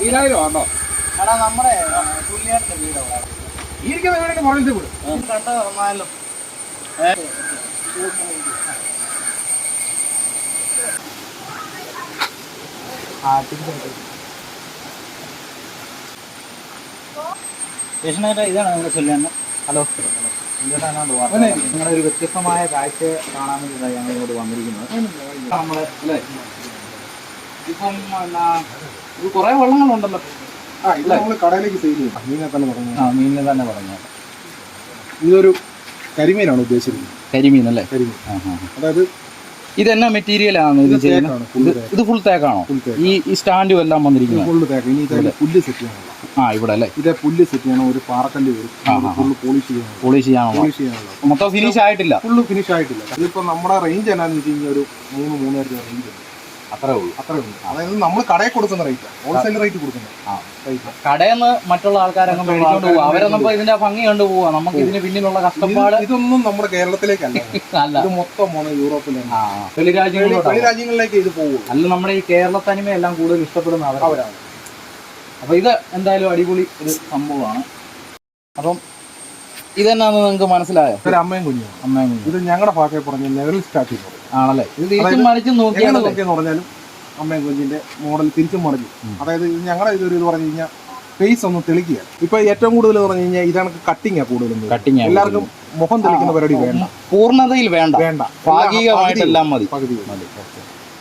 ഈരായിരം ആണോ? എടാ നമ്മുടെ പുള്ളിയാട്ടിന്റെ വീട് അവിടെ. ഈ ഇരിക്കുന്ന വീടിന്റെ പുറകിലത്തെ വീട് കണ്ട വന്നാലും സ്റ്റേഷനായിട്ട് ഇതാണ് ഹലോ. അതെ. നിങ്ങളുടെ ഒരു വ്യത്യസ്തമായ കാഴ്ച കാണാൻ വേണ്ടിയിട്ടാണ് ഞങ്ങൾ ഇങ്ങോട്ട് വന്നിരിക്കുന്നത്. നമ്മൾ അല്ലേ? ഇപ്പം എന്നാ ഇത് കുറേ വെള്ളങ്ങളുണ്ടല്ലോ. ആ ഇത് നമ്മൾ കടയിലേക്ക് സെയിൽ ചെയ്യും മീനെ തന്നെ പറഞ്ഞു. ആ മീനെ തന്നെ പറഞ്ഞു. ഇതൊരു കരിമീനാണ് ഉദ്ദേശിക്കുന്നത് കരിമീൻ അല്ലേ? കരിമീൻ. അതായത് ഇതെന്നാ മെറ്റീരിയൽ ആണ് ഇത് ചെയ്യുന്നത്? ഇത് ഫുൾ തേക്കാണോ? ഈ സ്റ്റാൻഡും എല്ലാം വന്നിരിക്കുന്നത്. ഫുൾ തേക്ക്. ഇനി പുല്ല് സെറ്റ് ചെയ്യാനുള്ള ആ ഇവിടെ അല്ലേ ഇതേ പുല്ല് സെറ്റ് ചെയ്യണം ഒരു പാറക്കല്ല് വരും. ഫുള്ള് പോളിഷ് ചെയ്യണം പോളിഷ് ചെയ്യാനുള്ള. പോളിഷ് ചെയ്യാനുള്ള. മൊത്തം ഫിനിഷ് ആയിട്ടില്ല. ഫുള്ള് ഫിനിഷ് ആയിട്ടില്ല. ഇതിപ്പോ നമ്മുടെ റേഞ്ച് എന്നാന്ന് വെച്ച് കഴിഞ്ഞാൽ ഒരു മൂന്ന് മൂന്നര രൂപ റേഞ്ച് ഉണ്ട്. അത്രേ ഉള്ളൂ. അത്രേ ഉള്ളൂ. അതായത് നമ്മൾ കടയിൽ കൊടുക്കുന്ന റേറ്റ് ഹോൾസെയിൽ റേറ്റ് കടയിൽ നിന്ന് മറ്റുള്ള ആൾക്കാരൊക്കെ മേടിച്ചോണ്ട് പോവാ. ആൾക്കാര് അവരൊന്നും ഇതിന്റെ ഭംഗി കണ്ടു പോവാ. നമുക്ക് ഇതിന് പിന്നിലുള്ള കഷ്ടപ്പാട് ഇതൊന്നും നമ്മുടെ കേരളത്തിലേക്കല്ല. അല്ല. ഇത് മൊത്തം പോണ യൂറോപ്പിലാണ്. ആ വെളി വെളി രാജ്യങ്ങളിലോട്ടാണ് രാജ്യങ്ങളിലേക്ക് ഇത് പോകും അല്ല നമ്മുടെ ഈ കേരളത്തനിമയെല്ലാം കൂടുതൽ ഇഷ്ടപ്പെടുന്ന അവരാണ്. അവരാണ് അപ്പൊ ഇത് എന്തായാലും അടിപൊളി ഒരു സംഭവമാണ്. അപ്പം ഇതെന്നാന്ന് നിങ്ങൾക്ക് മനസ്സിലായോ? ഒരു അമ്മയും കുഞ്ഞു. അമ്മയും കുഞ്ഞും. ഇത് ഞങ്ങളുടെ ഭാഗത്തെ പറഞ്ഞ ലെവൽ സ്റ്റാർട്ട് ചെയ്തു ആണല്ലേ? ഇത് തിരിച്ചും മറിച്ച് എങ്ങനെ നോക്കിയെന്ന് പറഞ്ഞാലും അമ്മയും കുഞ്ഞിന്റെ മോഡൽ തിരിച്ചും മറിഞ്ഞു. അതായത് ഇത് ഞങ്ങളുടെ ഇതൊരു ഇത് പറഞ്ഞു കഴിഞ്ഞാൽ ഫേസ് ഒന്ന് തെളിക്കുക. ഇപ്പൊ ഏറ്റവും കൂടുതൽ പറഞ്ഞു കഴിഞ്ഞാൽ ഇതാണ് കട്ടിങ് കൂടുതലും കട്ടിങ് എല്ലാവർക്കും മുഖം തെളിക്കുന്ന പരിപാടി വേണ്ട. പൂർണതയിൽ വേണ്ട. വേണ്ട. ഭാഗികമായിട്ടെല്ലാം മതി. പകുതി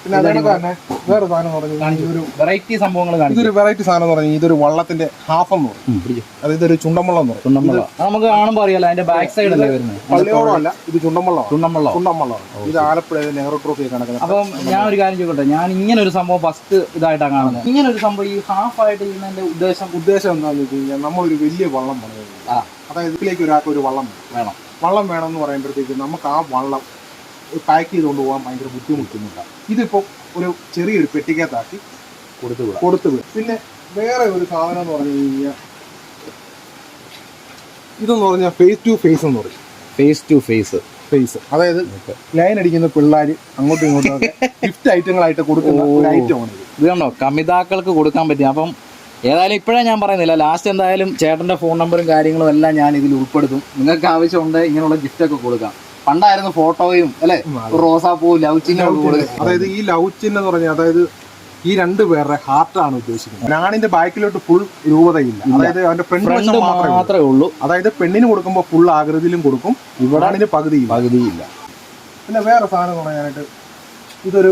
പിന്നെ അതേ തന്നെ വേറെ സാധനം പറഞ്ഞു. ഇതൊരു വെറൈറ്റി സംഭവങ്ങൾ ഇതൊരു വെറൈറ്റി സാധനം എന്ന് പറഞ്ഞാൽ ഇതൊരു വള്ളത്തിന്റെ ഹാഫ് എന്ന് പറയും അതായത് ഇതൊരു ചുണ്ടമ്പള്ളം എന്ന് പറയും. ചുണ്ടമ്പള്ള നമുക്ക് കാണുമ്പോൾ അറിയാലോ അതിന്റെ ബാക്ക് സൈഡ് അല്ലേ വരുന്നത്. പള്ളിയോളം അല്ല ഇത് ചുണ്ടമ്പള്ളം ചുണ്ടമ്പള്ളോ ചുണ്ടമ്പള്ളം ഇത് ആലപ്പുഴ നെഹ്റു ട്രോഫി കണക്കുന്നത് അപ്പം ഞാൻ ഒരു കാര്യം ചോദിക്കട്ടെ. ഞാൻ ഇങ്ങനെ ഒരു സംഭവം ഫസ്റ്റ് ഇതായിട്ടാണ് കാണുന്നത് ഇങ്ങനെ ഒരു സംഭവം ഈ ഹാഫ് ആയിട്ട് ചെയ്യുന്നതിന്റെ ഉദ്ദേശം? ഉദ്ദേശം എന്താണെന്ന് വെച്ച് കഴിഞ്ഞാൽ നമ്മളൊരു വലിയ വള്ളം പണിയുന്നത്. അതായത് ഇതിലേക്ക് ഒരാൾക്ക് ഒരു വള്ളം. വേണം. വള്ളം വേണം എന്ന് പറയുമ്പോഴത്തേക്ക് നമുക്ക് ആ വള്ളം പാക്ക് ചെയ്തുകൊണ്ട് പോകാൻ ഭയങ്കര ബുദ്ധിമുട്ടുന്നില്ല ഇതിപ്പോൾ ഒരു ചെറിയൊരു പെട്ടിക്കകത്താക്കി കൊടുത്തു വിടാം കൊടുത്തു വിടും പിന്നെ വേറെ ഒരു സാധനം എന്ന് പറഞ്ഞു കഴിഞ്ഞാൽ ഇതെന്ന് പറഞ്ഞാൽ ഫേസ് ടു ഫേസ് എന്ന് പറയും. ഫേസ് ടു ഫേസ് ഫേസ് അതായത് ലൈൻ അടിക്കുന്ന പിള്ളേർ അങ്ങോട്ടും ഇങ്ങോട്ടും ഗിഫ്റ്റ് ഐറ്റങ്ങളായിട്ട് കൊടുക്കുന്ന ഒരു ഐറ്റം ആണ് ഇത്. കണ്ടോ? കമിതാക്കൾക്ക് കൊടുക്കാൻ പറ്റി അപ്പം ഏതായാലും ഇപ്പോഴേ ഞാൻ പറയുന്നില്ല. ലാസ്റ്റ് എന്തായാലും ചേട്ടന്റെ ഫോൺ നമ്പറും കാര്യങ്ങളും എല്ലാം ഞാൻ ഇതിൽ ഉൾപ്പെടുത്തും. നിങ്ങൾക്ക് ആവശ്യമുണ്ട് ഇങ്ങനെയുള്ള ഗിഫ്റ്റൊക്കെ കൊടുക്കാം. പണ്ടായിരുന്നു ഫോട്ടോയും അല്ലെ? റോസാപ്പൂ ലൗച്ചിനും അതായത് ഈ ലൗച്ചിൻ ചിഹ്നം എന്ന് പറഞ്ഞ അതായത് ഈ രണ്ടു പേരുടെ ഹാർട്ടാണ് ഉദ്ദേശിക്കുന്നത്. ഞാണിന്റെ ബാക്കിലോട്ട് ഫുൾ രൂപതയില്ല. അതായത് അവന്റെ ഫ്രണ്ട് വശം മാത്രമേ ഉള്ളൂ. അതായത് പെണ്ണിന് കൊടുക്കുമ്പോൾ ഫുൾ ആകൃതിയിലും കൊടുക്കും. ഇവിടാണിന് പകുതി പകുതിയില്ല. പിന്നെ വേറെ സാധനം പറയാനായിട്ട് ഇതൊരു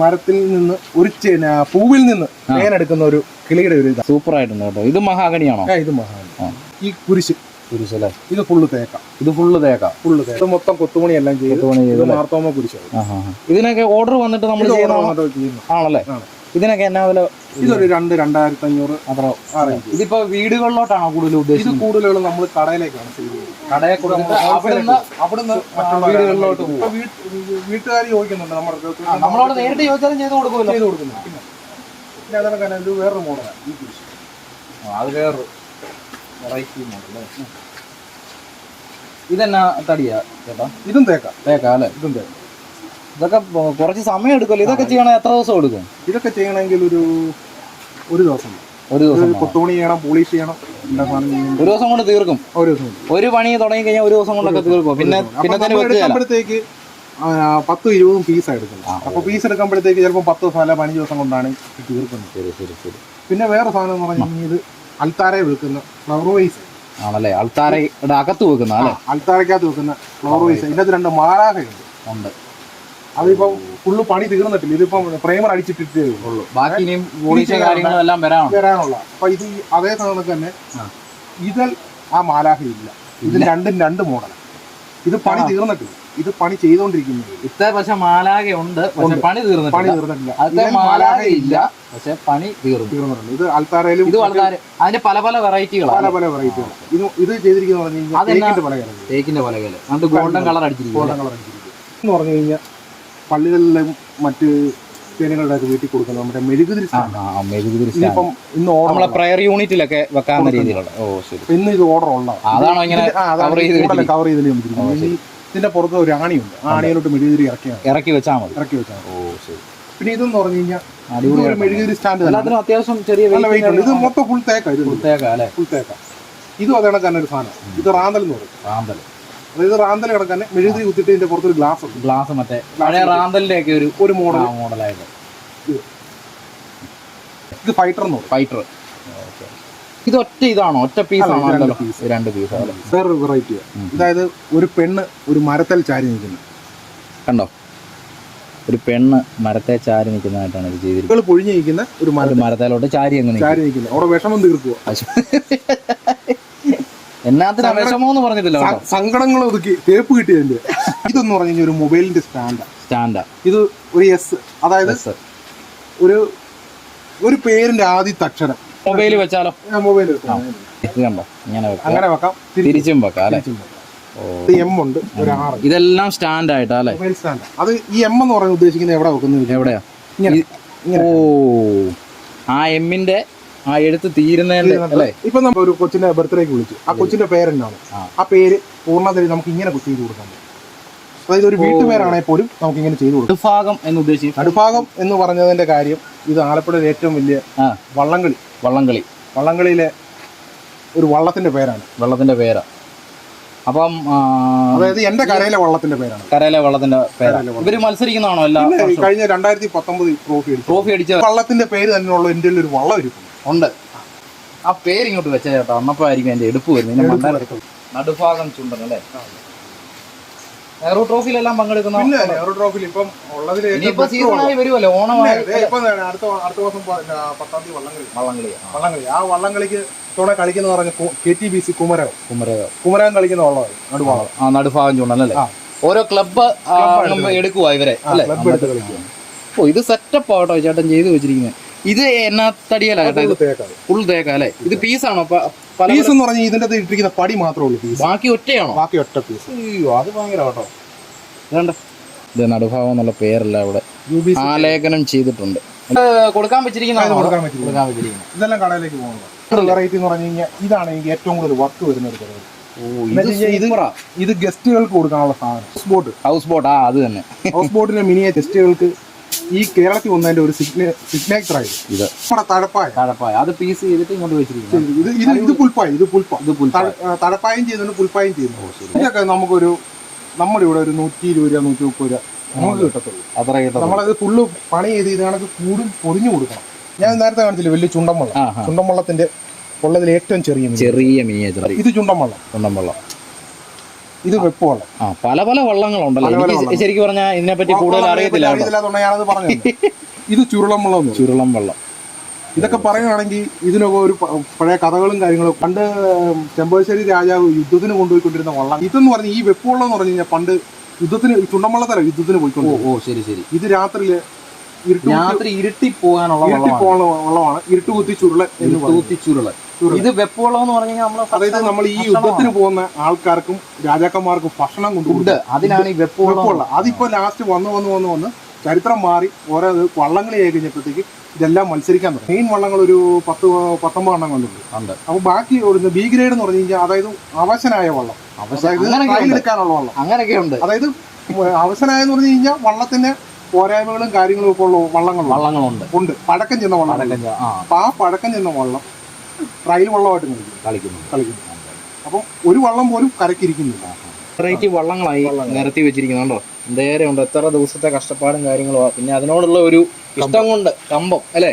മരത്തിൽ നിന്ന് ഒരു പൂവിൽ നിന്ന് തേനെടുക്കുന്ന ഒരു കിളിയുടെ ഒരു സൂപ്പറായിട്ടുണ്ട് സൂപ്പർ ആയിട്ടുണ്ട് കേട്ടോ. ഇത് മഹാഗണിയാണോ? ഇത് മഹാഗണി. ഈ കുരിശ്. കുരിശല്ലേ ഇത് ഫുള്ള് തേക്കാം. ഇത് ഫുള്ള് തേക്കാം. ഫുള്ള് തേക്ക. ഇത് മൊത്തം കൊത്തുപണി എല്ലാം ചെയ്ത് കൊത്തുപണി ചെയ്തു ഇത് മാർത്തോമ ആഹാ. ഇതിനൊക്കെ ഓർഡർ വന്നിട്ട് നമ്മൾ ഇത് ചെയ്യുന്ന ആണല്ലേ? ആണ്. ഇതിനൊക്കെ എന്നാ വില? ഇതൊരു രണ്ട് രണ്ടായിരത്തി അഞ്ഞൂറ് അത്ര. ആ range. ഇതിപ്പോ വീടുകളിലോട്ടാണോ കൂടുതൽ ഇത് ഉദ്ദേശിക്കുന്നത് കൂടുതലും നമ്മൾ കടയിലേക്കാണ് കടയെ അവിടുന്ന് അവിടുന്ന് വീടുകളിലോട്ട് ഇപ്പൊ വീട്ട്- വീട്ടുകാർ ചോദിക്കുന്നുണ്ട് നമ്മുടെ ആ, നമ്മളോട് നേരിട്ട് ചോദിച്ചാലും ചെയ്ത് കൊടുക്കുമല്ലോ. ചെയ്ത് കൊടുക്കുന്നു പിന്നെ പിന്നെ അതൊക്കെ തന്നെ ഒരു വേറൊരു മോഡലാണ് ഈ കുരിശ്. അത് വേറൊരു വെറൈറ്റി മോഡൽ ഇതെന്നാ തടിയാ ചേട്ടാ? ഇതും തേക്കാം. തേക്കാം അല്ലേ? ഇതും തേക്കാം. ഇതൊക്കെ കുറച്ച് സമയം എടുക്കുമല്ലോ ഇതൊക്കെ ചെയ്യണേ എത്ര ദിവസം എടുക്കും? ഇതൊക്കെ ചെയ്യണമെങ്കിൽ ഒരു ഒരു ദിവസം. ഒരു ദിവസം. കൊത്തുപണി ചെയ്യണം പോളിഷ് ചെയ്യണം ഒരു ദിവസം കൊണ്ട് തീർക്കും. ഒരു ദിവസം ഒരു പണി തുടങ്ങി കഴിഞ്ഞാൽ ഒരു ദിവസം കൊണ്ടൊക്കെ തീർക്കും. പിന്നെ പിന്നെ പത്തും ഇരുപതും പീസ് എടുക്കുന്നത്. അപ്പൊ പീസ് എടുക്കുമ്പോഴത്തേക്ക് ചിലപ്പോൾ പത്ത് ദിവസം അല്ല പതിനഞ്ച് ദിവസം കൊണ്ടാണ് തീർക്കുന്നത്. ശരി ശരി ശരി. പിന്നെ വേറെ സാധനം എന്ന് പറഞ്ഞു കഴിഞ്ഞാൽ ഇത് അൽത്താരെ വെക്കുന്ന ഫ്ലവർ വൈസ് ആണല്ലേ? അൾത്താരയുടെ അകത്ത് വെക്കുന്ന അല്ലേ? അൽത്താരക്കകത്ത് വെക്കുന്ന ഫ്ലവർ വൈസ് ഇതിനകത്ത് രണ്ട് മാലാഖയുണ്ട്. ഉണ്ട്. അതിപ്പം ഫുള്ള് പണി തീർന്നിട്ടില്ല. ഇതിപ്പം പ്രൈമർ അടിച്ചിട്ടിട്ടേ ഉള്ളൂ. ബാക്കി ഇനിയും പോളിഷ് കാര്യങ്ങളും എല്ലാം വരാനുണ്ട്. വരാനുള്ള. അപ്പൊ ഇത് അതേ കണക്ക് തന്നെ. ഇതിൽ ആ മാലാഖ ഇല്ല. ഇത് രണ്ടും രണ്ട് മോഡലാണ് ഇത് പണി തീർന്നിട്ടില്ല. ഇത് പണി ചെയ്തുകൊണ്ടിരിക്കുന്നത് ഇത്ര പക്ഷെ മാലാക ഉണ്ട് പക്ഷെ പണി പണി പണി തീർന്നിട്ടില്ല. തീർന്നിട്ടില്ല അതെ ഇതിൽ മാലാക ഇല്ല പക്ഷെ പണി തീർന്നു. തീർന്നിട്ടുണ്ട്. ഇത് അൽത്താരയിലും ഇത് ആൾക്കാർ അതിന്റെ പല പല പല വെറൈറ്റികളാണ്. പല വെറൈറ്റികൾ ഇത് ഇത് ചെയ്തിരിക്കുന്ന പറഞ്ഞു കഴിഞ്ഞാൽ തേക്കിന്റെ പല കളർ തേക്കിന്റെ അത് ഗോൾഡൻ കളർ അടിച്ചിരിക്കും ഗോൾഡൻ കളർ അടിച്ചിരിക്കും എന്ന് പറഞ്ഞു കഴിഞ്ഞാൽ പള്ളികളിലും മറ്റ് സേനകളുടെ ഒക്കെ വീട്ടിൽ കൊടുക്കുന്നത് നമ്മുടെ മെഴുകുതിരി ഇന്ന് ഓർഡർ പ്രയർ യൂണിറ്റിലൊക്കെ വെക്കാവുന്ന രീതിയിലുള്ള. ഓ ശരി. ഇന്ന് ഇത് ഓർഡർ ഉള്ളതാണ്. അതാണോ ഇങ്ങനെ കവർ ചെയ്ത് കവർ ചെയ്തിട്ട് ഇതിന്റെ പുറത്ത് ഒരു ആണിയുണ്ട്. ആ ആണിയിലോട്ട് മെഴുകുതിരി ഇറക്കിയാണ് ഇറക്കി വെച്ചാൽ മതി. ഇറക്കി വെച്ചാൽ ഓ ശരി. പിന്നെ ഇതെന്ന് പറഞ്ഞു കഴിഞ്ഞാൽ മെഴുകുതിരി സ്റ്റാൻഡ് എല്ലാത്തിനും അത്യാവശ്യം ചെറിയ വെയിറ്റ് ഉണ്ട്. ഇത് മൊത്തം ഫുൾ തേക്ക ഇത്. ഫുൾ തേക്ക അല്ലേ? ഫുൾ തേക്ക. ഇതും അതേ കണക്ക് തന്നെ ഒരു സാധനം. ഇത് റാന്തൽ എന്ന് പറയും. റാന്തൽ. അതായത് റാന്തൽ കണക്ക് തന്നെ മെഴുകുതിരി കുത്തിട്ട് ഇതിന്റെ പുറത്തൊരു ഗ്ലാസ് ഉണ്ട്. ഗ്ലാസ് മറ്റേ പഴയ റാന്തലിന്റെ ഒക്കെ ഒരു ഒരു മോഡൽ മോഡലായിട്ട് ഇത്. ഫൈറ്റർ എന്ന് പറയും. ഫൈറ്റർ ഇത് ഒറ്റ ഇതാണോ? ഒറ്റ പീസ് രണ്ട് പീസ് വേറൊരു വെറൈറ്റി അതായത് ഒരു പെണ്ണ് ഒരു മരത്തിൽ ചാരി നിൽക്കുന്നു. കണ്ടോ? ഒരു പെണ്ണ് മരത്തെ ചാരി നിൽക്കുന്നതായിട്ടാണ് ഇത് ചെയ്തിരിക്കുന്നത്. പൊഴിഞ്ഞിരിക്കുന്ന ഒരു മരത്തേലോട്ട് ചാരി ചാരി നിൽക്കുന്നു. അവിടെ വിഷമം തീർക്കുക എന്നാത്തിനാ വിഷമോ എന്ന് പറഞ്ഞിട്ടില്ല സങ്കടങ്ങൾ ഒതുക്കി തേപ്പ് കിട്ടിയതിന്റെ ഇതെന്ന് പറഞ്ഞു ഒരു മൊബൈലിന്റെ സ്റ്റാൻഡ്. സ്റ്റാൻഡാ. ഇത് ഒരു എസ് അതായത് ഒരു ഒരു പേരിന്റെ ആദ്യത്തെ അക്ഷരം. മൊബൈൽ വെച്ചാലോ? മൊബൈൽ ഇങ്ങനെ അങ്ങനെ വെക്കാം. തിരിച്ചും വെക്കാം അല്ലേ? എം ഉണ്ട് ഒരു ആറ് ഇതെല്ലാം സ്റ്റാൻഡ് ആയിട്ടാ അല്ലേ? Mobile stand. അത് ഈ എം എന്ന് പറഞ്ഞ ഉദ്ദേശിക്കുന്നത് എവിടെ വെക്കുന്നത് എവിടെയാ? ഓ. ആ എമ്മിന്റെ ആ എഴുത്ത് തീരുന്നതിന്റെ അല്ലേ? ഇപ്പൊ നമ്മൾ ഒരു കൊച്ചിന്റെ ബർത്ത്ഡേക്ക് വിളിച്ചു. ആ കൊച്ചിന്റെ പേരെന്നാണ്. ആ. പേര് പൂർണതയിൽ നമുക്ക് ഇങ്ങനെ ചെയ്ത് കൊടുക്കാൻ പറ്റും. അതായത് ഒരു വീട്ടുപേരാണെങ്കിൽ പോലും നമുക്ക് ഇങ്ങനെ ചെയ്തു കൊടുക്കാം. എന്ന് ഉദ്ദേശിച്ചു നടുഭാഗം എന്ന് പറഞ്ഞതിന്റെ കാര്യം ഇത് ആലപ്പുഴയിലെ ഏറ്റവും വലിയ വള്ളംകളി. വള്ളംകളി. വള്ളംകളിയിലെ ഒരു വള്ളത്തിന്റെ പേരാണ്. വെള്ളത്തിന്റെ പേരാ. അപ്പം ആ, അതായത് എന്റെ കരയിലെ വള്ളത്തിന്റെ പേരാണ്. കരയിലെ വള്ളത്തിന്റെ പേരാ. ഇവർ മത്സരിക്കുന്നതാണോ എല്ലാ പിന്നെ ഈ വർഷവും? കഴിഞ്ഞ രണ്ടായിരത്തി പത്തൊമ്പത് ട്രോഫി അടിച്ചു ട്രോഫി അടിച്ച വള്ളത്തിന്റെ പേര് തന്നെയുള്ള എന്റെ ഒരു വള്ളം ഇരിക്കുന്നു ഉണ്ട്. ആ പേര് ഇങ്ങോട്ട് വെച്ച ചേട്ടാ അന്നപ്പോ ആയിരിക്കും എന്റെ എടുപ്പ് വരുന്നത് ഇതിന്റെ നടുഭാഗം ചുണ്ടൻ അല്ലേ നെഹ്റു ട്രോഫിയിലെല്ലാം പങ്കെടുക്കുന്ന ഇല്ല നെഹ്റു ട്രോഫിയിൽ ഇപ്പം ഉള്ളതിൽ ഇനിയിപ്പോ സീസണായി വരുമല്ലോ ഓണമായി ഇപ്പൊ അടുത്ത അടുത്ത മാസം പത്താം തീയതി വള്ളംകളി. വള്ളംകളി വള്ളംകളി. ആ വള്ളംകളിക്ക് ഇത്തവണ കളിക്കുന്ന പറഞ്ഞ K T B C Kumarakom. Kumarakom. Kumarakom കളിക്കുന്ന വള്ളമായി നടുഭാഗം ആ നടുഭാഗം ചൂണ്ടല്ലേ ഓരോ ക്ലബ്ബ് എടുക്കുവാ ഇവരെ അല്ലേ? ക്ലബ് എടുത്ത് കളിക്കുക ഓ ഇത് സെറ്റപ്പ് ആട്ടോ ചേട്ടൻ ചെയ്തു വെച്ചിരിക്കുന്നത്. ഇത് എന്നാ തടിയല്ല കേട്ടോ ഇത് തേക്കാണ് ഫുൾ തേക്ക അല്ലേ? ഇത് പീസാണോ ആണോ? പീസ് എന്ന് പറഞ്ഞാൽ ഇതിന്റെ അകത്ത് ഇട്ടിരിക്കുന്ന പടി മാത്രമേ ഉള്ളൂ പീസ് ബാക്കി ഒറ്റയാണോ? ബാക്കി ഒറ്റ പീസ് അയ്യോ അത് ഭയങ്കര കേട്ടോ ഇതണ്ട. ഇത് നടുഭാഗം എന്നുള്ള പേരല്ല ഇവിടെ. ആലേഖനം ചെയ്തിട്ടുണ്ട്. കൊടുക്കാൻ വെച്ചിരിക്കുന്ന. കൊടുക്കാൻ പറ്റില്ല വെച്ചിരിക്കുന്നത് ഇതെല്ലാം കടയിലേക്ക് പോകുന്നത് വെറൈറ്റി എന്ന് പറഞ്ഞു കഴിഞ്ഞാൽ ഇതാണ് എനിക്ക് ഏറ്റവും കൂടുതൽ വർക്ക് വരുന്ന ഒരു പരിപാടി. ഇത് ഇത് ഗസ്റ്റുകൾക്ക് കൊടുക്കാനുള്ള സാധനം. ഹൗസ് ബോട്ട് ഹൗസ് ബോട്ട് ആ അത് തന്നെ. ഹൗസ് ബോട്ടിന്റെ മിനിയെ ഗസ്റ്റുകൾക്ക് ഈ കേരളത്തിൽ വന്നതിന്റെ ഒരു സിഗ്നേച്ചർ ആയത് ഇത് നമ്മുടെ തഴപ്പായ. തഴപ്പായ. അത് പീസ് ചെയ്തിട്ട് ഇങ്ങോട്ട് വെച്ചിരിക്കുന്നു. ഇത് ഇത് ഇത് പുൽപ്പായ ഇത് പുൽപ്പ. ഇത് പുൽപ്പായ. തഴപ്പായും ചെയ്യുന്നുണ്ട് പുൽപ്പായും ചെയ്യുന്നുണ്ട് ഇതൊക്കെ നമുക്കൊരു നമ്മുടെ ഇവിടെ ഒരു നൂറ്റി ഇരുപത് രൂപ നൂറ്റി മുപ്പത് രൂപ നമുക്ക് കിട്ടത്തുള്ളൂ. അത്ര കിട്ടും നമ്മളത് ഫുള്ള് പണി ചെയ്ത് ഇത് കണക്ക് കൂടും പൊറിഞ്ഞു കൊടുക്കണം. ഞാൻ നേരത്തെ കാണിച്ചില്ല വലിയ ചുണ്ടൻ വള്ളം. ചുണ്ടൻ വള്ളത്തിന്റെ ഉള്ളതിൽ ഏറ്റവും ചെറിയ ചെറിയ മീൻ ഇത് ചുണ്ടൻ വള്ളം. ചുണ്ടൻ വെള്ളം. ഇത് വെപ്പ് വള്ളം ആ പല പല വള്ളങ്ങളുണ്ടല്ലോ. എനിക്ക് ശരിക്കും പറഞ്ഞാൽ ഇതിനെപ്പറ്റി കൂടുതൽ അറിയത്തില്ല ഇത് ചുരുളം വെള്ളം ചുരുളം വെള്ളം. ഇതൊക്കെ പറയുകയാണെങ്കിൽ ഇതിനൊക്കെ ഒരു പഴയ കഥകളും കാര്യങ്ങളും പണ്ട് ചെമ്പശ്ശേരി രാജാവ് യുദ്ധത്തിന് കൊണ്ടുപോയിക്കൊണ്ടിരുന്ന വള്ളം. ഇതെന്ന് പറഞ്ഞ ഈ വെപ്പ് വള്ളം എന്ന് പറഞ്ഞു കഴിഞ്ഞാൽ പണ്ട് യുദ്ധത്തിന് ചുണ്ടമ്പള്ളത്തല യുദ്ധത്തിന് ഓ പോയിക്കൊണ്ടിരുന്നത്. ഓ ശരി ശരി. ഇത് രാത്രി രാത്രി ഇരുട്ടി പോകാനുള്ള ഇരുട്ടി വെള്ളമാണ്. പോകുന്ന വള്ളമാണ്. ഇരുട്ട് കുത്തി ചുരുള ചുരുള ചുരുള. ഇത് വെപ്പുവെള്ളം എന്ന് പറഞ്ഞു കഴിഞ്ഞാൽ അതായത് നമ്മൾ ഈ യുദ്ധത്തിന് പോകുന്ന ആൾക്കാർക്കും രാജാക്കന്മാർക്കും ഭക്ഷണം കൊണ്ടുണ്ട് അതിനാണ് ഈ വെപ്പുവെള്ളം അതിപ്പോ ലാസ്റ്റ് വന്ന് വന്ന് വന്ന് വന്ന് ചരിത്രം മാറി ഓരോ വള്ളങ്ങളി ആയി കഴിഞ്ഞപ്പോഴത്തേക്ക് ഇതെല്ലാം മത്സരിക്കാൻ തുടങ്ങി. മെയിൻ വള്ളങ്ങൾ ഒരു പത്ത് പത്തൊമ്പത് എണ്ണം കൊണ്ടുണ്ട് അപ്പൊ ബാക്കി ഒരു ബി ഗ്രേഡ് എന്ന് പറഞ്ഞു കഴിഞ്ഞാൽ അതായത് അവശനായ വള്ളം. എടുക്കാനുള്ള വള്ളം. അങ്ങനെയൊക്കെ ഉണ്ട്. അതായത് അവശനായെന്ന് പറഞ്ഞു കഴിഞ്ഞാൽ വള്ളത്തിന്റെ പോരായ്മകളും കാര്യങ്ങളും ഒക്കെ ഉള്ള വള്ളങ്ങളുണ്ട്. വള്ളങ്ങളുണ്ട്. ഉണ്ട്. പഴക്കം ചെന്ന വള്ളം. അപ്പൊ ആ പഴക്കം ചെന്ന വള്ളം ട്രയൽ വള്ളമായിട്ട് കളിക്കുന്നു. കളിക്കുന്നു. അപ്പം ഒരു വള്ളം പോലും കരക്കിരിക്കുന്നില്ല വെറൈറ്റി വള്ളങ്ങളായി നിരത്തി വെച്ചിരിക്കുന്നുണ്ടോ? നേരെ ഉണ്ട് എത്ര ദിവസത്തെ കഷ്ടപ്പാടും കാര്യങ്ങളോ പിന്നെ അതിനോടുള്ള ഒരു ഇഷ്ടം കൊണ്ട് കമ്പം അല്ലേ?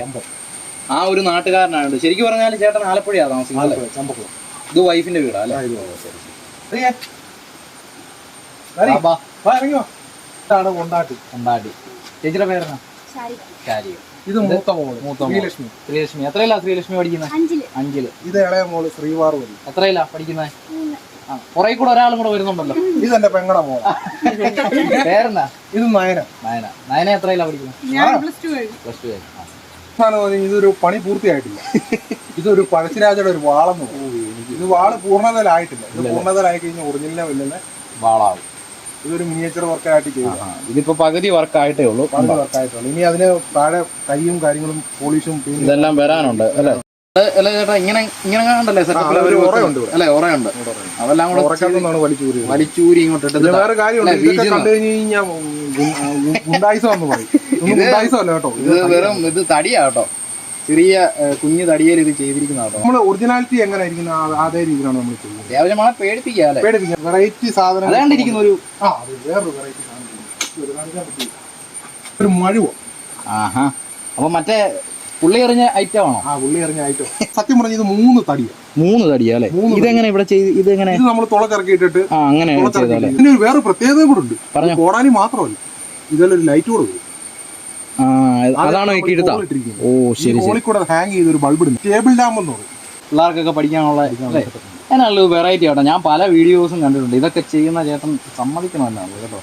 ആ ഒരു നാട്ടുകാരനാണ് ശരിക്കും പറഞ്ഞാൽ ചേട്ടൻ ആലപ്പുഴയാ താമസിക്കുന്നത്? ഇത് വൈഫിന്റെ വീടാ അല്ലേ? ചേച്ചിയുടെ പേരെന്നാ? ശാരിക കാര്യം ഇത് മൂത്ത മോൾ? മൂത്ത. ശ്രീലക്ഷ്മി. ശ്രീലക്ഷ്മി. എത്രയില്ല ശ്രീലക്ഷ്മി പഠിക്കുന്നത് അഞ്ചിൽ. ഇത് ഇളയ മോൾ ശ്രീവാറുവലി എത്രയില്ല പഠിക്കുന്നത് പുറകെ കൂടെ ഒരാളും കൂടെ വരുന്നുണ്ടല്ലോ. ഇത് എന്റെ പെങ്ങടെ മോൾ. പേരെന്നാ ഇത് നയന. നയന. നയന എത്രയില്ല പഠിക്കുന്നത് പ്ലസ് ടു കഴിഞ്ഞു. ഇതൊരു പണി പൂർത്തിയായിട്ടില്ല. ഇതൊരു പഴശ്ശിരാജയുടെ ഒരു വാളെന്ന്. ഇത് വാൾ പൂർണതയിലായിട്ടില്ല. ഇത് പൂർണതയിലായി കഴിഞ്ഞാൽ ഒറിജിനലിനെ വെല്ലുന്ന വാളാവും. ഇതൊരു മിനിയേച്ചർ വർക്കായിട്ട് ചെയ്യുക ഇതിപ്പോ പകുതി വർക്കായിട്ടേ ഉള്ളൂ. പകുതി വർക്കായിട്ടുള്ളൂ ഇനി അതിന് താഴെ കൈയും കാര്യങ്ങളും പോളിഷും ഇതെല്ലാം വരാനുണ്ട് അല്ലേ? അല്ല ചേട്ടാ ഇങ്ങനെ ഇങ്ങനെ കണ്ടല്ലേ ഇവിടെ. അല്ലെ ഉറയുണ്ട്. അതെല്ലാം കൂടെ വലിച്ചൂരി ഇങ്ങോട്ട് ഇട്ടിട്ട് വേറെ കാര്യമുണ്ട്. കേട്ടോ. ഇത് വെറും ഇത് തടിയാ കേട്ടോ. ചെറിയ കുഞ്ഞു തടിയിൽ ഇത് ചെയ്തിരിക്കുന്ന കേട്ടോ നമ്മൾ ഒറിജിനാലിറ്റി എങ്ങനെ ഇരിക്കുന്ന അതേ രീതിയിലാണ് നമ്മൾ ചെയ്യുന്നത്. അത്യാവശ്യം നമ്മളെ പേടിപ്പിക്കാല്ലേ പേടിപ്പിക്കാം വെറൈറ്റി സാധനം അതാണ്ടിരിക്കുന്ന ഒരു ആ അത് വേറൊരു വെറൈറ്റി സാധനം. ഒരു മഴുവോ. ആഹാ. അപ്പൊ മറ്റേ പുള്ളി എറിഞ്ഞ ഐറ്റം ആണോ? ആ പുള്ളി എറിഞ്ഞ ഐറ്റം സത്യം പറഞ്ഞ ഇത് മൂന്ന് തടിയാണ് മൂന്ന് തടിയാ അല്ലേ? ഇതെങ്ങനെ ഇവിടെ ചെയ്ത് ഇതെങ്ങനെ? ഇത് നമ്മൾ തുളച്ചിറക്കി ഇട്ടിട്ട് അങ്ങനെ ഒരു വേറെ പ്രത്യേകത കൂടെ ഉണ്ട്. പറഞ്ഞു. കോടാനി മാത്രമല്ല. ഇതിലൊരു ലൈറ്റ് കൂടെ വരും. അതാണോ ഈ കിഴുത്ത ഓ ശരി ശരി. ഹോളിൽ കൂടെ ഹാങ് ചെയ്ത ഒരു ബൾബ് ഇടുന്നു. ടേബിൾ ലാമ്പ് എന്ന് പറയും. പിള്ളേർക്കൊക്കെ പഠിക്കാനുള്ള അതിനുള്ള വെറൈറ്റി ആട്ടോ. ഞാൻ പല വീഡിയോസും കണ്ടിട്ടുണ്ട്. ഇതൊക്കെ ചെയ്യുന്ന ചേട്ടൻ സമ്മതിക്കണമെന്നാണ് കേട്ടോ?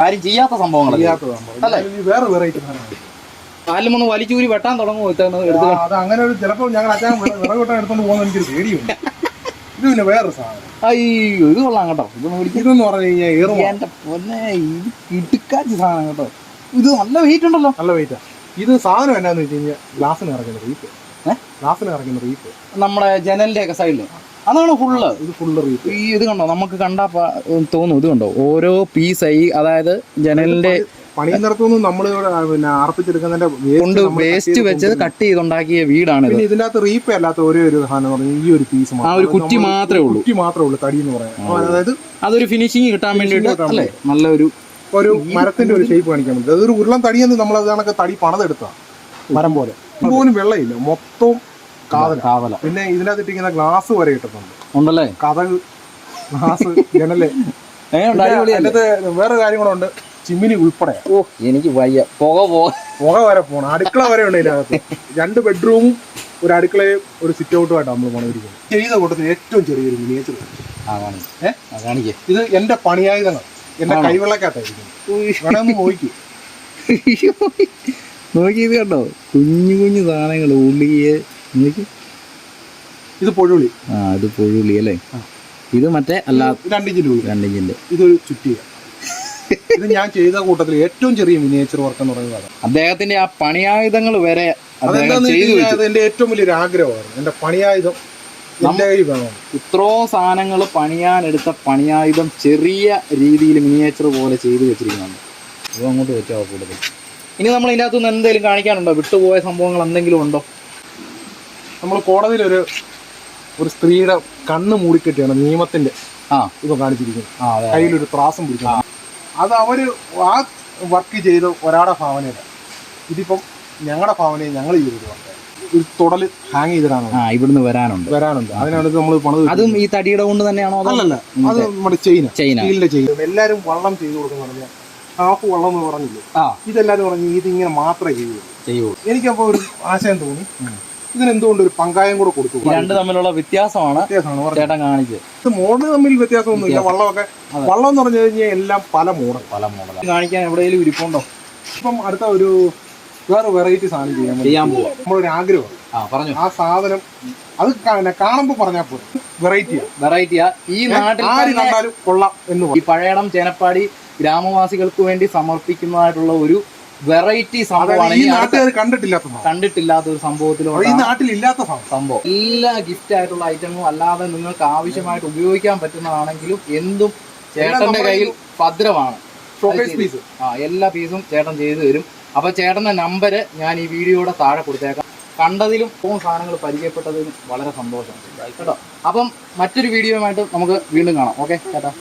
കാര്യം ചെയ്യാത്ത ചെയ്യാത്തതാണ് അല്ലേ? വേറെ വെറൈറ്റി സാധനമാണ് കാലിൽ ഒന്ന് വലിച്ചൂരി വെട്ടാൻ തുടങ്ങുമോ ഇത്തന്നെ അത് അങ്ങനെ ഒരു ചിലപ്പോൾ ഞങ്ങൾ അച്ഛൻ വിറക് വെട്ടാൻ എടുത്തോണ്ട് പോകുന്ന എനിക്കൊരു പേടിയുണ്ട്. ഇത് പിന്നെ വേറൊരു സാധനം. അയ്യോ ഇത് കൊള്ളാം കേട്ടോ. ഇതൊന്നും കഴിഞ്ഞാൽ എന്റെ പൊന്നെ ഇത് ഇടുക്കാച്ചി സാധനം കേട്ടോ. ഇത് നല്ല വെയിറ്റ് ഉണ്ടല്ലോ. നല്ല വെയിറ്റാ ഇത് സാധനം എന്നാന്ന് വെച്ച് കഴിഞ്ഞാൽ ഗ്ലാസ്സിന് ഇറങ്ങുന്ന റീപ്പ്? ഗ്ലാസ്സിന് ഇറങ്ങുന്ന റീപ്പ് നമ്മുടെ ജനലിന്റെ ഒക്കെ സൈഡിൽ അതാണ് ഫുള്ള് ഇത് ഫുള്ള് റീപ്പ് ഈ ഇത് കണ്ടോ? നമുക്ക് കണ്ടാ തോന്നും. ഇത് കണ്ടോ? ഓരോ പീസായി അതായത് ജനലിന്റെ പണിയുന്നിടത്തുനിന്ന് നമ്മൾ പിന്നെ അർപ്പിച്ചെടുക്കുന്നതിന്റെ കൊണ്ട് വേസ്റ്റ് വെച്ച് കട്ട് ചെയ്തുണ്ടാക്കിയ വീടാണ് പിന്നെ ഇതിന്റെ അകത്ത് റീപ്പ് അല്ലാത്ത ഒരേ ഒരു സാധനം പറഞ്ഞു ഈ ഒരു പീസ് ആ ഒരു കുറ്റി മാത്രമേ ഉള്ളൂ. കുറ്റി മാത്രമേ ഉള്ളൂ തടി എന്ന് പറയാം. അതായത് അതൊരു ഫിനിഷിങ് കിട്ടാൻ വേണ്ടിയിട്ട് അല്ലേ? നല്ലൊരു ഒരു മരത്തിന്റെ ഒരു ഷേപ്പ് കാണിക്കാൻ പറ്റും അതൊരു ഉരുളൻ തടിയെന്ന് നമ്മൾ അതാണൊക്കെ തടി പണതെടുത്താ. മരം പോലെ. പോലും വെള്ളയില്ല. മൊത്തം കാവല പിന്നെ ഇതിനകത്ത് ഇങ്ങനെ ഗ്ലാസ് വരെ ഇട്ടിട്ടുണ്ട്. ഉണ്ടല്ലേ? കഥ ഗ്ലാസ് ജനൽ? അതിനകത്ത് വേറെ കാര്യം കൂടെ ഉണ്ട് ചിമ്മിനി ഉൾപ്പെടെ. ഓ എനിക്ക് വയ്യ. പുക പോ പുക വരെ പോണം. അടുക്കള വരെ ഉണ്ട് ഇതിനകത്ത്. രണ്ട് ബെഡ്റൂമും ഒരു അടുക്കളയും ഒരു സിറ്റ് ഔട്ടുമായിട്ടാണ് നമ്മൾ പണിയിരിക്കുന്നത് ചെയ്ത കൂട്ടത്തിൽ ഏറ്റവും ചെറിയൊരു മിനിയേച്ചർ ആ കാണിക്ക്. ആ കാണിക്കേ. ഇത് എന്റെ പണിയായുധങ്ങൾ. എന്റെ നോക്കി നോക്കി ഇത് കണ്ടോ? കുഞ്ഞു കുഞ്ഞു സാധനങ്ങൾ ഉള്ളിയെ. നോക്കി. ഇത് പൊഴുളി. ആ ഇത് പൊഴുളി അല്ലേ? ഇത് മറ്റേ അല്ല രണ്ടിഞ്ചിന്റെ രണ്ടിഞ്ചിന്റെ ഇതൊരു ചുറ്റിക. ഇത് ഞാൻ ചെയ്ത കൂട്ടത്തിൽ ഏറ്റവും ചെറിയ മിനിയേച്ചർ വർക്ക് എന്ന് പറയുന്നത് അദ്ദേഹത്തിന്റെ ആ പണിയായുധങ്ങൾ വരെ അദ്ദേഹം ചെയ്തു എന്റെ ഏറ്റവും വലിയൊരു ആഗ്രഹമായിരുന്നു. എന്റെ പണിയായുധം ഇത്രോ സാധനങ്ങൾ പണിയാനെടുത്ത പണിയായുധം ചെറിയ രീതിയിൽ മിനിയേച്ചർ പോലെ ചെയ്തു വെച്ചിരിക്കുന്നു അത് അങ്ങോട്ട് വെച്ചാൽ കൂടുതൽ. ഇനി നമ്മൾ ഇതിനകത്ത് നിന്ന് എന്തെങ്കിലും കാണിക്കാനുണ്ടോ? വിട്ടുപോയ സംഭവങ്ങൾ എന്തെങ്കിലും ഉണ്ടോ? നമ്മൾ കോടതിയിൽ ഒരു ഒരു സ്ത്രീയുടെ കണ്ണ് മൂടിക്കെട്ടിയാണ് നിയമത്തിന്റെ ആ. ഇപ്പൊ കാണിച്ചിരിക്കുന്നു കയ്യിലൊരു ത്രാസം പിടിക്കണം അത് അവർ ആ വർക്ക് ചെയ്ത ഒരാടെ ഭാവനയില്ല. ഇതിപ്പം ഞങ്ങളുടെ ഭാവനയെ ഞങ്ങൾ ചെയ്തൊരു തുടൽ ഹാങ് ചെയ്തിട്ടാണ് ആ ഇവിടുന്ന് വരാനുണ്ട്. വരാനുണ്ട്. അതിനാണ് നമ്മൾ പണിത് അതും ഈ തടിയുടെ കൊണ്ട് തന്നെയാണോ അല്ലല്ല അത് നമ്മുടെ ചെയിന ചൈന സ്റ്റീലിന്റെ ചെയിൻ എല്ലാരും വള്ളം ചെയ്തു കൊടുക്കുന്ന പറഞ്ഞാൽ ഹാഫ് വള്ളം എന്ന് പറഞ്ഞില്ലേ? ആ. ഇതെല്ലാരും പറഞ്ഞു ഇതിങ്ങനെ മാത്രമേ ചെയ്യുള്ളൂ ചെയ്യൂ. എനിക്കപ്പോ ഒരു ആശയം തോന്നി. ഇതിനെന്തുകൊണ്ട് ഒരു പങ്കായം കൂടെ കൊടുത്തു? രണ്ട് തമ്മിലുള്ള വ്യത്യാസമാണ് വ്യത്യാസമാണ് ചേട്ടൻ കാണിച്ചത്. ഇത് മോഡൽ തമ്മിൽ വ്യത്യാസമൊന്നുമില്ല. വള്ളമൊക്കെ വള്ളം എന്ന് പറഞ്ഞു കഴിഞ്ഞാൽ എല്ലാം പല മോഡൽ പല മോഡൽ കാണിക്കാൻ എവിടെയെങ്കിലും ഇരിപ്പുണ്ടോ? ഇപ്പം അടുത്ത ഒരു വേറെ വെറൈറ്റി സാധനം ചെയ്യാൻ ചെയ്യാൻ പോവാ. നമ്മളൊരു ആഗ്രഹം ആ പറഞ്ഞു. ആ സാധനം അത് കാണുമ്പോൾ പറഞ്ഞാൽ പോലും വെറൈറ്റിയാ വെറൈറ്റിയാ ഈ നാട്ടിൽ ആര് തന്നെ കണ്ടാലും കൊള്ളാം എന്ന് ഈ പറയും പഴയടം ചേനപ്പാടി ഗ്രാമവാസികൾക്ക് വേണ്ടി സമർപ്പിക്കുന്നതായിട്ടുള്ള ഒരു വെറൈറ്റി സംഭവമാണ് ഈ ഈ അടുത്ത നാട്ടുകാർ കണ്ടിട്ടില്ലാത്ത സാധനം കണ്ടിട്ടില്ലാത്ത ഒരു അത് ഈ നാട്ടിൽ ഇല്ലാത്ത സാധനം സംഭവം. എല്ലാ ഗിഫ്റ്റ് ആയിട്ടുള്ള ഐറ്റങ്ങളും അല്ലാതെ നിങ്ങൾക്ക് ആവശ്യമായിട്ട് ഉപയോഗിക്കാൻ പറ്റുന്നതാണെങ്കിലും എന്തും ചേട്ടന്റെ നമ്മുടെ കയ്യിൽ ഭദ്രമാണ്. ഷോക്കേസ് പീസ് ആ എല്ലാ പീസും ചേട്ടൻ ചെയ്തു തരും. അപ്പൊ ചേട്ടന്റെ നമ്പർ ഞാൻ ഈ വീഡിയോയുടെ താഴെ കൊടുത്തേക്കാം. കണ്ടതിലും ഫോൺ സാധനങ്ങൾ പരിചയപ്പെട്ടതിലും വളരെ സന്തോഷം. കേട്ടോ? അപ്പം മറ്റൊരു വീഡിയോയുമായിട്ട് നമുക്ക് വീണ്ടും കാണാം. ഓക്കെ ചേട്ടാ.